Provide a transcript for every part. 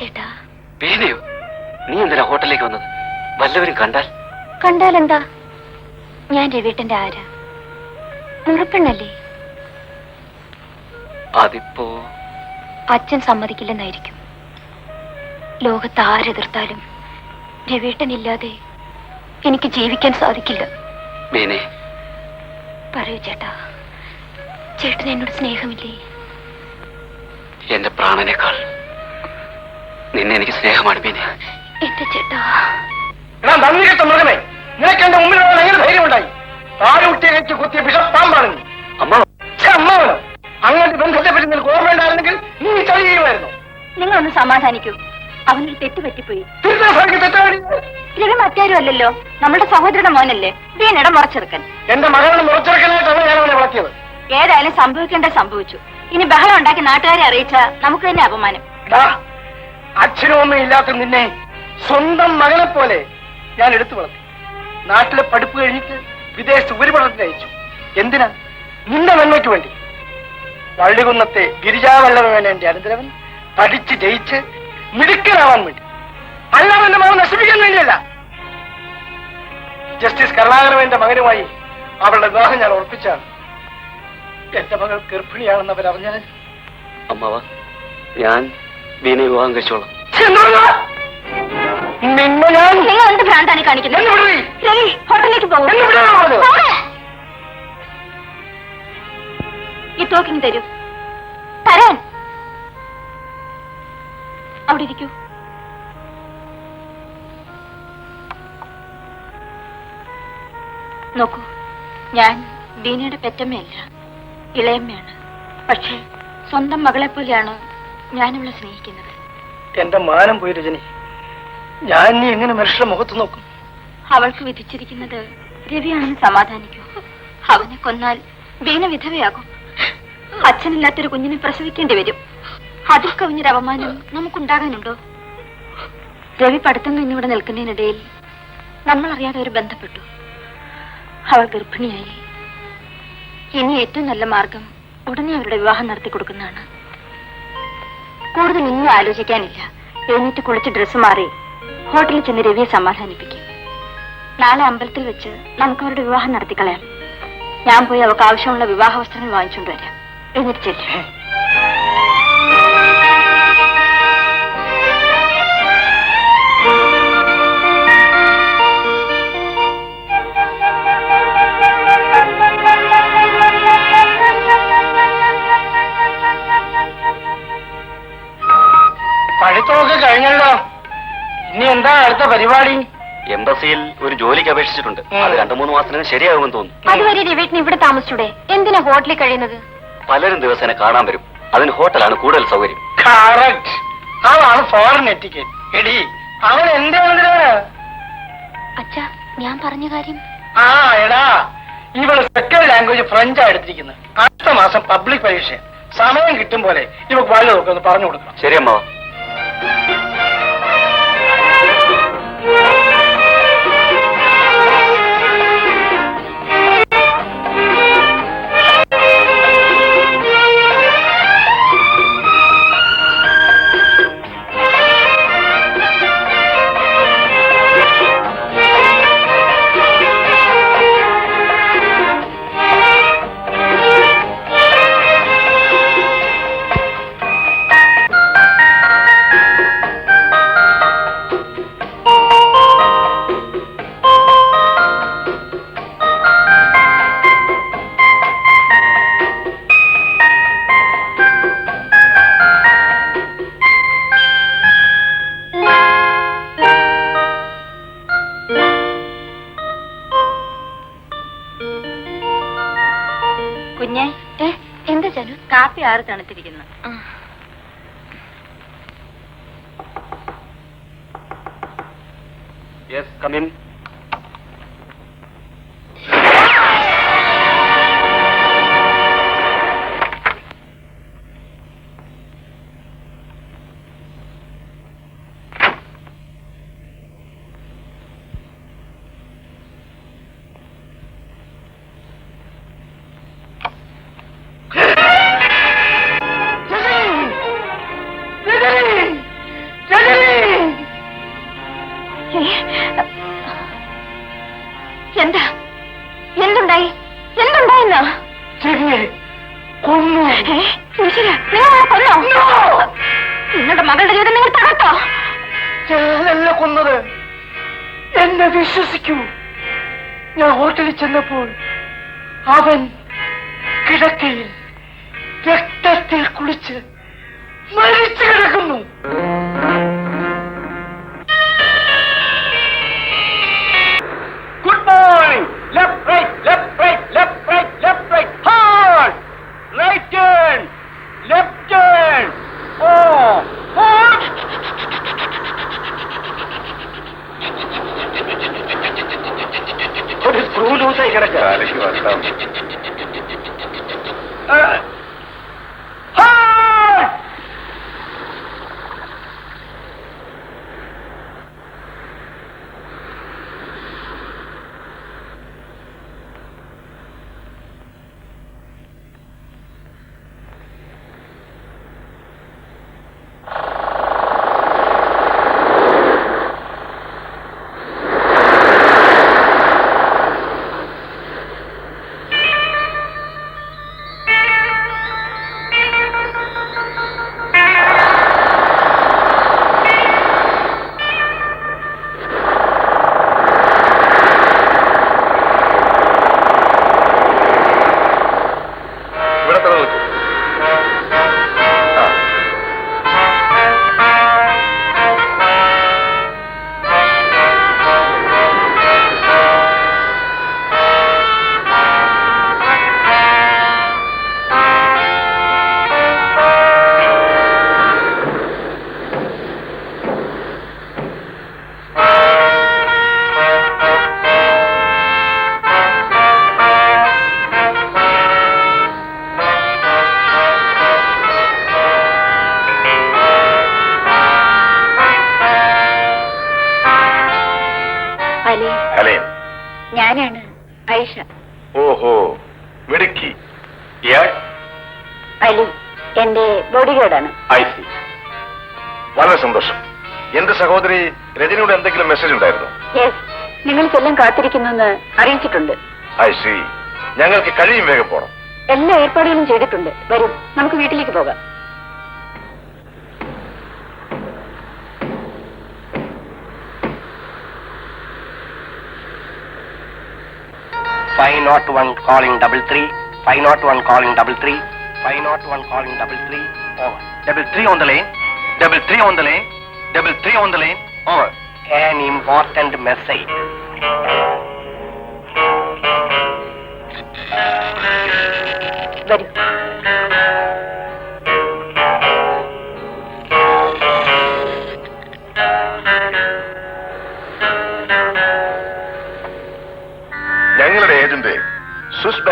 ചേട്ടാ ഭീതിയോ നീ എന്തിനാ ഹോട്ടലിലേക്ക് വന്നത് വല്ലവരും കണ്ടാൽ കണ്ടാൽ എന്താ ഞാൻ രവീട്ടന്റെ ആരാ മുറപ്പെണ്ണല്ലേ അതിപ്പോ അച്ഛൻ സമ്മതിക്കില്ലെന്നായിരിക്കും ലോകത്ത് ആരെതിർത്താലും രവീട്ടനില്ലാതെ എനിക്ക് ജീവിക്കാൻ സാധിക്കില്ല മീനെ പറയൂ ചേട്ടാ ചേട്ടന് എന്നോട് സ്നേഹമില്ലേ എന്റെ പ്രാണനേക്കാൾ നിന്നെ എനിക്ക് സ്നേഹമാണ് പിന്നെ എന്റെ ചേട്ടാ ഞാൻ നന്ദി കെട്ട മൃഗമേ നിനക്ക് എന്റെ മുമ്പിൽ എങ്ങനെ ധൈര്യമുണ്ടായി താഴൂട്ടിയെ കഴിച്ച് കുത്തിയ വിഷപ്പാമ്പാണ് നീ അമ്മ അമ്മാവനോ അങ്ങനത്തെ ബന്ധത്തെ പറ്റി നിനക്ക് ഓർമ്മയുണ്ടായിരുന്നെങ്കിൽ നീ ചതിയുമായിരുന്നു നിങ്ങൾ ഒന്ന് സമാധാനിക്കൂ അവനൊരു തെറ്റ് പറ്റിപ്പോയി രവി അത്യാരും അല്ലല്ലോ നമ്മുടെ സഹോദരന്റെ മോനല്ലേ ദീനിട മുറച്ചെടുക്കൻ എന്റെ മകളെ മുറച്ചെടുക്കനായിട്ടാണ് അവനെ വളർത്തിയത് ഏതായാലും സംഭവിക്കേണ്ട സംഭവിച്ചു ഇനി ബഹളം ഉണ്ടാക്കി നാട്ടുകാരെ അറിയിച്ചാൽ നമുക്ക് തന്നെ അപമാനം അച്ഛനൊന്നും ഇല്ലാത്ത നിന്നെ സ്വന്തം മകനെ പോലെ ഞാൻ എടുത്തു വളർത്തി നാട്ടിലെ പഠിപ്പ് കഴിഞ്ഞിട്ട് വിദേശത്ത് ഉപരിപഠനത്തിന് അയച്ചു എന്തിനാ നിന്റെ നന്മയ്ക്ക് വേണ്ടി വള്ളികുന്നത്തെ ഗിരിജാവല്ലവൻ എന്റെ അനന്തരവൻ പഠിച്ച് ജയിച്ച് മിടുക്കനാവാൻ വേണ്ടി അല്ലവന്റെ മകൻ നശിപ്പിക്കാൻ വേണ്ടിയല്ല ജസ്റ്റിസ് കരുണാകരവന്റെ മകനുമായി അവളുടെ വിവാഹം ഞാൻ ഉറപ്പിച്ചാണ് എന്റെ മകൾ ഗർഭിണിയാണെന്ന് അവരറിഞ്ഞാൽ അമ്മാവ ഞാൻ വീണ വിവാഹം കഴിച്ചോളാം നിങ്ങൾ എന്ത് ഭ്രാന്താണ് കാണിക്കുന്നത് രവി ഹോട്ടലിലേക്ക് പോകും ഈ തോക്കിങ് തരൂ തരാൻ അവിടെ ഇരിക്കൂ നോക്കൂ ഞാൻ ബീനയുടെ പെറ്റമ്മയല്ല ഇളയമ്മയാണ് പക്ഷേ സ്വന്തം മകളെ പോലെയാണ് ഞാനവളെ സ്നേഹിക്കുന്നത് എന്റെ മാനം പോയി രജനി ഞാൻ നീ എങ്ങനെ മനുഷ്യരുടെ മുഖത്ത് നോക്കും അവൾക്ക് വിധിച്ചിരിക്കുന്നത് രവിയാണെന്ന് സമാധാനിക്കൂ അവനെ കൊന്നാൽ വീണ വിധവയാകും അച്ഛനില്ലാത്തൊരു കുഞ്ഞിനെ പ്രസവിക്കേണ്ടി വരും അതിൽ കവിഞ്ഞൊരു അവമാനം നമുക്കുണ്ടാകാനുണ്ടോ രവി പഠിത്തം കഴിഞ്ഞിവിടെ നിൽക്കുന്നതിനിടയിൽ നമ്മൾ അറിയാതെ ഒരു ബന്ധപ്പെട്ടു അവൾ ഗർഭിണിയായി ഇനി ഏറ്റവും നല്ല മാർഗം ഉടനെ അവരുടെ വിവാഹം നടത്തി കൊടുക്കുന്നതാണ് കൂടുതൽ ഇനിയും ആലോചിക്കാനില്ല എഴുന്നേറ്റ് കുളിച്ച് ഡ്രസ്സ് മാറി ഹോട്ടലിൽ ചെന്ന് രവിയെ സമാധാനിപ്പിക്കും നാളെ അമ്പലത്തിൽ വെച്ച് നമുക്ക് അവരുടെ വിവാഹം നടത്തിക്കളയാം ഞാൻ പോയി അവർക്ക് ആവശ്യമുള്ള വിവാഹ വസ്ത്രങ്ങൾ വാങ്ങിച്ചുകൊണ്ടുവരാം എഴുന്നേറ്റ് ചെല്ലേ കഴിഞ്ഞല്ലോ ഇനി എന്താ അടുത്ത പരിപാടി എംബസിയിൽ ഒരു ജോലിക്ക് അപേക്ഷിച്ചിട്ടുണ്ട് അത് രണ്ടു മൂന്ന് മാസത്തിന് ശരിയാകുമെന്ന് തോന്നുന്നു അതുവരെ രവീട്ടിന് ഇവിടെ താമസിച്ചൂടെ എന്തിനാ ഹോട്ടലിൽ കഴിയുന്നത് പലരും ദിവസേന കാണാൻ വരും അതിന് ഹോട്ടലാണ് കൂടുതൽ സൗകര്യം അതാണ് ഫോറിൻ എറ്റിക്കറ്റ് എടി അച്ഛാ ഞാൻ പറഞ്ഞ കാര്യം ആ എടാ ഇവള് സെക്കൻഡ് ലാംഗ്വേജ് ഫ്രഞ്ച് എടുത്തിരിക്കുന്നത് അടുത്ത മാസം പബ്ലിക് പരീക്ഷ സമയം കിട്ടും പോലെ ഇവ വല്ലതൊക്കെ ഒന്ന് പറഞ്ഞു കൊടുക്കണം ശരി കാപ്പി ആറ് തണുത്തിരിക്കുന്നു യെസ് കമിൻ ചെന്നപ്പോൾ അവൻ കിടക്കയിൽ രക്തത്തിൽ കുളിച്ച് മരിച്ചു കിടക്കുന്നു gerek yok. Talişi var, tamam. ഹലേ ഞാനാണ് ഐഷ ഓഹോ മിടുക്കി ഇയാൾ അലി എന്റെ ബോഡി ഗാർഡാണ് ഐസി വളരെ സന്തോഷം എന്റെ സഹോദരി രജനിയുടെ എന്തെങ്കിലും മെസ്സേജ് ഉണ്ടായിരുന്നു യെസ് നിങ്ങൾക്കെല്ലാം കാത്തിരിക്കുന്നെന്ന് അറിയിച്ചിട്ടുണ്ട് ഐസി ഞങ്ങൾക്ക് കഴിയും വേഗം പോണം എല്ലാ ഏർപ്പാടുകളും ചെയ്തിട്ടുണ്ട് വരും നമുക്ക് വീട്ടിലേക്ക് പോകാം 501 calling double three, 501 calling double three, 501 calling double three, over. Double three on the lane, double three on the lane, double three on the lane, over. An important message. Ready.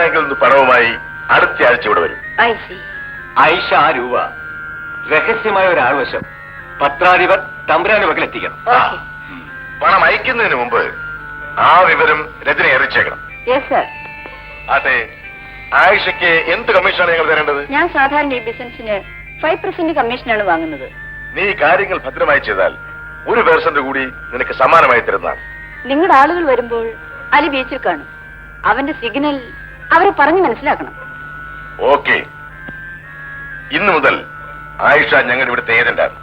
ആരുടെയെങ്കിലും നിന്ന് പണവുമായി അടുത്ത ആഴ്ച ഇവിടെ വരും ഐഷ ആ രൂപ രഹസ്യമായ ഒരാൾ വശം പത്രാധിപർ തമ്പുരാന് പകലെത്തിക്കണം പണം അയക്കുന്നതിന് മുമ്പ് ആ വിവരം രജനെ അറിയിച്ചേക്കണം അതെ ആയിഷയ്ക്ക് എന്ത് കമ്മീഷനാണ് ഞങ്ങൾ തരേണ്ടത് ഞാൻ സാധാരണ ഈ ബിസിനസിന് ഫൈവ് പെർസെന്റ് കമ്മീഷനാണ് വാങ്ങുന്നത് നീ കാര്യങ്ങൾ ഭദ്രമായി ചെയ്താൽ ഒരു പേഴ്സന്റ് കൂടി നിനക്ക് സമാനമായി തരുന്നതാണ് നിങ്ങളുടെ ആളുകൾ വരുമ്പോൾ അലി ബീച്ചിൽ കാണും അവന്റെ സിഗ്നൽ അവരെ പറഞ്ഞു മനസ്സിലാക്കണം ഓക്കെ ഇന്നു മുതൽ ആയിഷ ഞങ്ങളുടെ ഇവിടുത്തെ ഏജന്റാണ്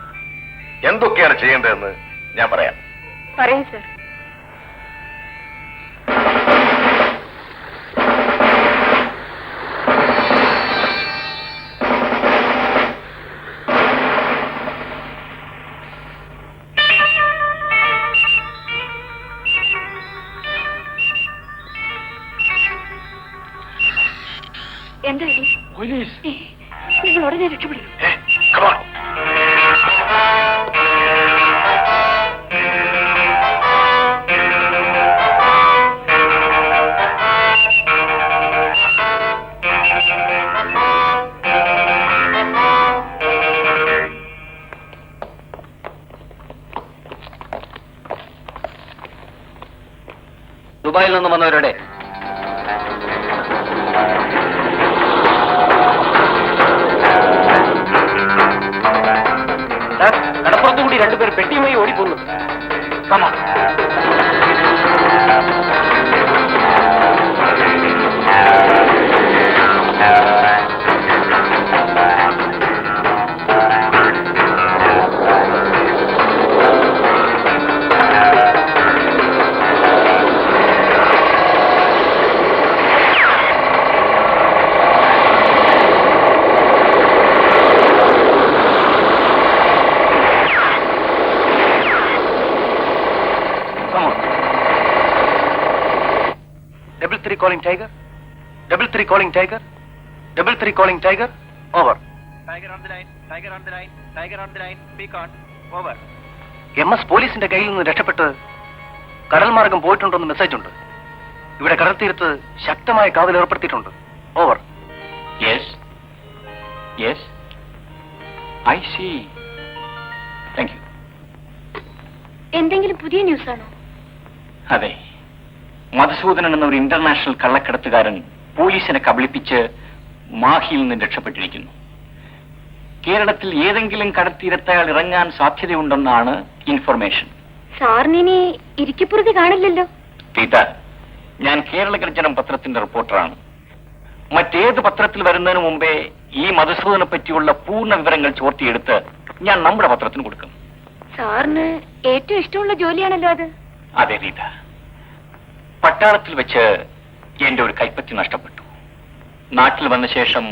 എന്തൊക്കെയാണ് ചെയ്യേണ്ടതെന്ന് ഞാൻ പറയാം പറയും സാർ എന്തായി പോലീസ് നിങ്ങൾ ഉടനെ രക്ഷപ്പെടും ദുബായിൽ നിന്ന് വന്നവരുടെ calling Tiger. Double three calling Tiger. Double three calling Tiger. Over. Tiger on the line. Tiger on the line. Tiger on the line. Speak on. Over. M S പോലീസിന്റെ കയ്യിൽ നിന്ന് രക്ഷപ്പെട്ട് കടൽ മാർഗം പോയിട്ടുണ്ടെന്ന് മെസ്സേജ് ഉണ്ട് ഇവിടെ കടൽ തീരത്ത് ശക്തമായ കാവൽ ഏർപ്പെടുത്തിയിട്ടുണ്ട് over yes yes I see thank you എന്തെങ്കിലും പുതിയ ന്യൂസ് ആണോ അതെ മധുസൂദനൻ എന്ന ഒരു ഇന്റർനാഷണൽ കള്ളക്കടത്തുകാരൻ പോലീസിനെ കബളിപ്പിച്ച് മാഹിയിൽ നിന്ന് രക്ഷപ്പെട്ടിരിക്കുന്നു കേരളത്തിൽ ഏതെങ്കിലും കടത്തീരത്ത് അയാൾ ഇറങ്ങാൻ സാധ്യതയുണ്ടെന്നാണ് ഇൻഫർമേഷൻ കാണില്ലല്ലോ ഞാൻ കേരള ഗർജനം പത്രത്തിന്റെ റിപ്പോർട്ടറാണ് മറ്റേത് പത്രത്തിൽ വരുന്നതിന് മുമ്പേ ഈ മധുസൂദനെ പറ്റിയുള്ള പൂർണ്ണ വിവരങ്ങൾ ചോർത്തിയെടുത്ത് ഞാൻ നമ്മുടെ പത്രത്തിന് കൊടുക്കും സാറിന് ഏറ്റവും ഇഷ്ടമുള്ള ജോലിയാണല്ലോ അത് അതെ സീത പട്ടാളത്തിൽ വെച്ച് എന്റെ ഒരു കൈപ്പത്തി നഷ്ടപ്പെട്ടു നാട്ടിൽ വന്ന ശേഷം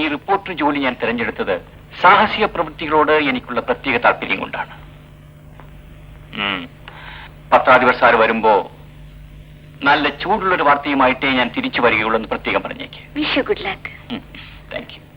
ഈ റിപ്പോർട്ടർ ജോലി ഞാൻ തിരഞ്ഞെടുത്തത് സാഹസിക പ്രവൃത്തികളോട് എനിക്കുള്ള പ്രത്യേക താല്പര്യം കൊണ്ടാണ് പത്രാധിപർ സാർ വരുമ്പോ നല്ല ചൂടുള്ളൊരു വാർത്തയുമായിട്ടേ ഞാൻ തിരിച്ചു വരികയുള്ളൂ എന്ന് പ്രത്യേകം പറഞ്ഞേക്ക് താങ്ക് യു